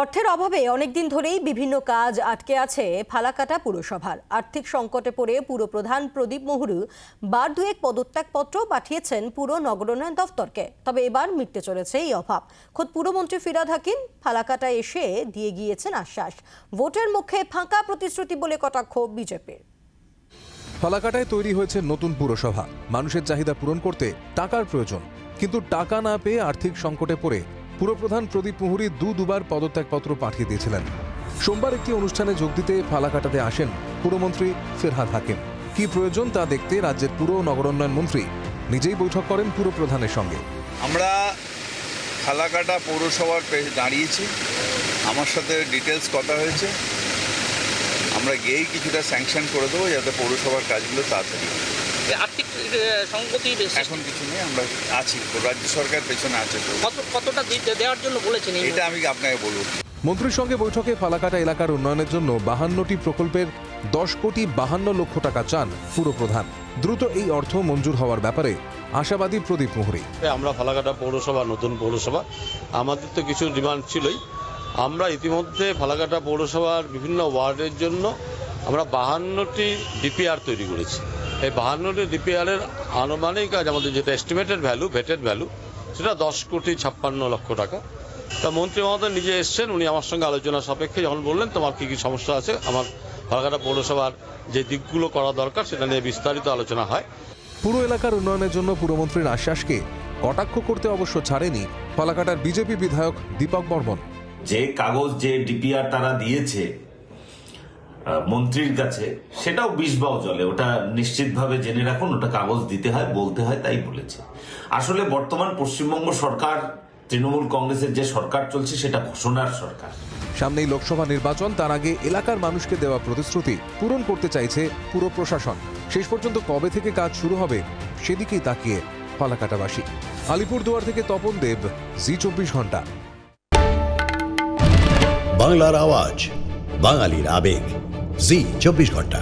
অর্থের অভাবে অনেকদিন ধরেই বিভিন্ন কাজ আটকে আছে ফালাকাটা পুরসভার। আর্থিক সংকটে পড়ে পুরপ্রধান প্রদীপ মুহুরু বার দুয়েক পদত্যাগপত্র পাঠিয়েছেন পুর নগরোন্নয়ন দফতরকে। তবে এবার মিটতে চলেছে এই অভাব। খোদ পুরমন্ত্রী ফিরাদ হাকিম ফালাকাটা এসে দিয়ে গিয়েছেন আশ্বাস। ভোটের মুখে ফাঁকা প্রতিশ্রুতি বলে কটাক্ষ বিজেপির। ফালাকাটায় তৈরি হয়েছে নতুন পুরসভা। মানুষের চাহিদা পূরণ করতে টাকার প্রয়োজন। কিন্তু টাকা না পেয়ে আর্থিক সংকটে পড়ে পুরপ্রধান প্রদীপ মুহুরী দু দুবার পদত্যাগপত্র পাঠিয়ে দিয়েছিলেন। সোমবার একটি অনুষ্ঠানে যোগ দিতে ফালাকাটাতে আসেন পুরমন্ত্রী ফেরহাদ হাকিম। কি প্রয়োজন তা দেখতে রাজ্যের পুর নগরোন্নয়ন মন্ত্রী নিজেই বৈঠক করেন পুরপ্রধানের সঙ্গে। আমরা ফালাকাটা পৌরসভার দাঁড়িয়েছি। আমার সাথে ডিটেলস কথা হয়েছে। আমরা গিয়েই কিছুটা স্যাংশন করে দেবো যাতে পৌরসভার কাজগুলো তাড়াতাড়ি আর্থিক সংগতি এখন কিছু নেই আমরা আছি রাজ্য সরকার পেছনে আছে তো। কত কতটা দেওয়ার জন্য বলেছেন এটা আমি আপনাকে বলব। মন্ত্রীর সঙ্গে বৈঠকে ফালাকাটা এলাকার উন্নয়নের জন্য বাহান্নটি প্রকল্পের দশ কোটি বাহান্ন লক্ষ টাকা চান পুরপ্রধান দ্রুত এই অর্থ মঞ্জুর হওয়ার ব্যাপারে আশাবাদী প্রদীপ মুহুরী। আমরা ফালাকাটা পৌরসভা নতুন পৌরসভা। আমাদের তো কিছু ডিমান্ড ছিলই। আমরা ইতিমধ্যে ফালাকাটা পৌরসভার বিভিন্ন ওয়ার্ডের জন্য আমরা বাহান্নটি ডিপিআর তৈরি করেছি। এই বাহান্নটি ডিপিআরের আনুমানিক আজ আমাদের যেটা এস্টিমেটেড ভ্যালু ভেটেড ভ্যালু সেটা দশ কোটি ছাপ্পান্ন লক্ষ টাকা। তা মন্ত্রী মহোদয় নিজে এসছেন উনি আমার সঙ্গে আলোচনা সাপেক্ষে যখন বললেন তোমার কী কী সমস্যা আছে? আমার ফালাকাটা পৌরসভার যে দিকগুলো করা দরকার সেটা নিয়ে বিস্তারিত আলোচনা হয়। পুরো এলাকার উন্নয়নের জন্য পুরমন্ত্রীর আশ্বাসকে কটাক্ষ করতে অবশ্য ছাড়েনি ফালাকাটার বিজেপি বিধায়ক দীপক বর্মন। যে কাগজ যে ডিপিআর তারা দিয়েছে মন্ত্রীর কাছে সেটাও বিষ বাও জলে। ওটা নিশ্চিতভাবে জেনে রাখুন ওটা কাগজ দিতে হয় বলতে হয় তাই বলেছে। আসলে বর্তমান পশ্চিমবঙ্গ সরকার তৃণমূল কংগ্রেসের যে সরকার চলছে সেটা ঘোষণার সরকার। সামনেই লোকসভা নির্বাচন তার আগে এলাকার মানুষকে দেওয়া প্রতিশ্রুতি পূরণ করতে চাইছে পুরো প্রশাসন। শেষ পর্যন্ত কবে থেকে কাজ শুরু হবে সেদিকেই তাকিয়ে ফালাকাটাবাসী আলিপুরদুয়ার থেকে তপন দেব জি চব্বিশ ঘণ্টা। বাংলার আওয়াজ বাঙালির আবেগ। জি চব্বিশ ঘণ্টা